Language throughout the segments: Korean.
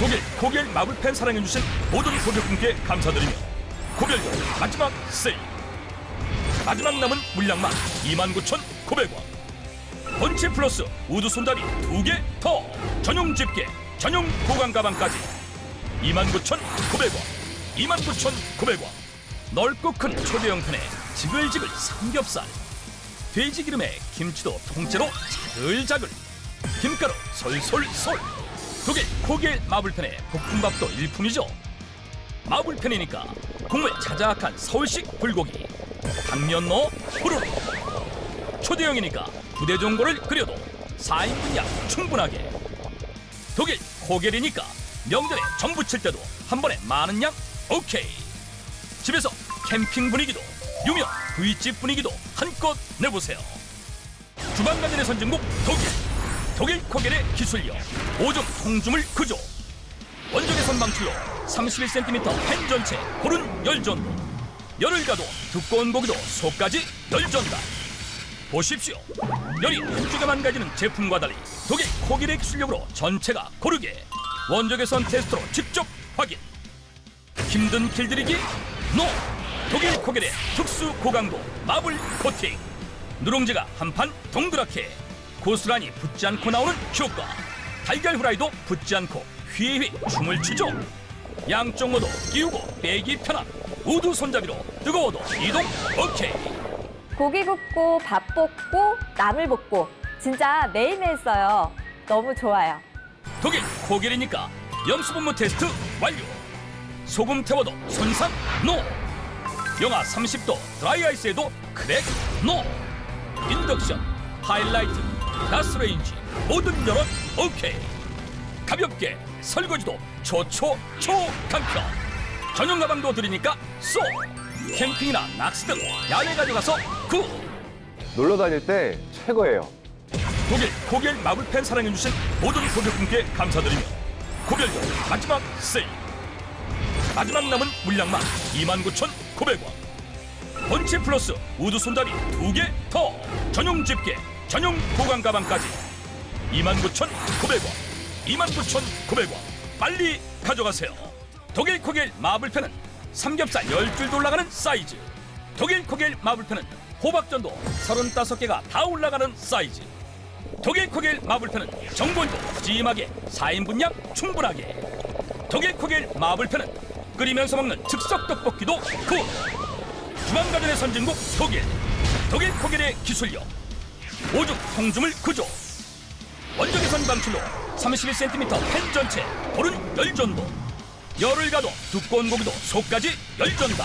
독일 고겔 마블펜 사랑해주신 모든 고객분께 감사드리며 고별전 마지막 세일. 마지막 남은 물량만 29,900원. 본체 플러스 우드 손잡이 두개 더. 전용 집게 전용 보관 가방까지 29,900원. 29,900원. 넓고 큰 초대형 팬에 지글지글 삼겹살. 돼지 기름에 김치도 통째로 자글자글. 김가루 솔솔솔 독일 고겔 마블펜의 볶음밥도 일품이죠. 마블펜이니까 국물 자작한 서울식 불고기 당면 넣어 후루룩. 초대형이니까 부대 종고를 끓여도 4인분량 충분하게. 독일 고겔이니까 명절에 전 부 칠 때도 한 번에 많은 양 오케이. 집에서 캠핑 분위기도 유명 구이집 분위기도 한껏 내보세요. 주방가전의 선진국 독일 독일 코겔의 기술력 오종 통주물 구조. 원적의 선방출로 31cm 팬 전체 고른 열전도 열을 가도 두꺼운 고기도 속까지 열전다. 보십시오. 열이 한쪽에 망가지는 제품과 달리 독일 코겔의 기술력으로 전체가 고르게 원적외선 테스트로 직접 확인. 힘든 길들이기? 노! 독일 코겔의 특수 고강도 마블 코팅. 누룽지가 한판 동그랗게 고스란히 붙지 않고 나오는 효과. 달걀 후라이도 붙지 않고 휘휘 춤을 추죠. 양쪽 모두 끼우고 빼기 편한 우드 손잡이로 뜨거워도 이동 오케이. 고기 굽고 밥 볶고 나물 볶고 진짜 매일매일 써요. 너무 좋아요. 독일 코겔이니까 염수분무 테스트 완료. 소금 태워도 손상 노. 영하 30도 드라이 아이스에도 크랙 노. 인덕션 하이라이트 가스레인지 모든 전원 오케이. 가볍게 설거지도 초초 초간편. 전용 가방도 드리니까 쏘. 캠핑이나 낚시 등 야외 가져가서 굿 놀러 다닐 때 최고예요. 독일 고겔 마블펜 사랑해주신 모든 고객분께 감사드리며 고별전 마지막 세일. 마지막 남은 물량만 29,900원. 본체 플러스 우드 손잡이 두개 더. 전용 집게 전용 보관 가방까지 29,900원 29,900원. 빨리 가져가세요. 독일 코겔 마블펜은 삼겹살 10줄도 올라가는 사이즈. 독일 코겔 마블펜은 호박전도 35개가 다 올라가는 사이즈. 독일 코겔 마블펜은 정본도 푸짐하게 4인분량 충분하게. 독일 코겔 마블펜은 끓이면서 먹는 즉석 떡볶이도 굿 주방가전의 선진국 독일. 독일 코겔의 기술력 오죽 통주물 구조. 원적외선 방출로 31cm 팬 전체 고른 열전도. 열을 가도 두꺼운 고기도 속까지 열전다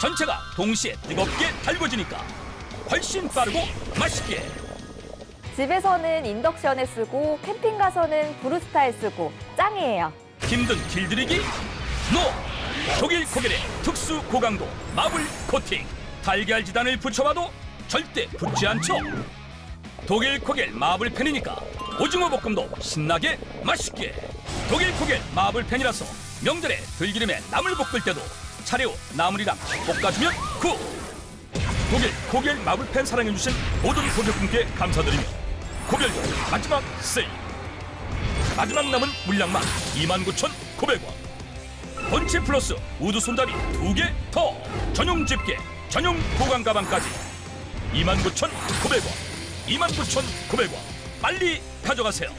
전체가 동시에 뜨겁게 달궈지니까 훨씬 빠르고 맛있게. 집에서는 인덕션에 쓰고 캠핑 가서는 브루스타에 쓰고 짱이에요. 힘든 길들이기? 노! 독일 코겔의 특수 고강도 마블 코팅. 달걀 지단을 붙여봐도 절대 붙지 않죠. 독일 코겔 마블 펜이니까 오징어 볶음도 신나게 맛있게. 독일 코겔 마블 펜이라서 명절에 들기름에 나물 볶을 때도 차례 후 나물이랑 볶아주면 굿! 독일 코겔 마블 펜 사랑해주신 모든 고객분께 감사드리며 고별전 마지막 세일. 마지막 남은 물량만 29,900원. 본체 플러스 우드 손잡이 두 개 더. 전용 집게 전용 보관 가방까지 29,900원. 29,900원. 빨리 가져가세요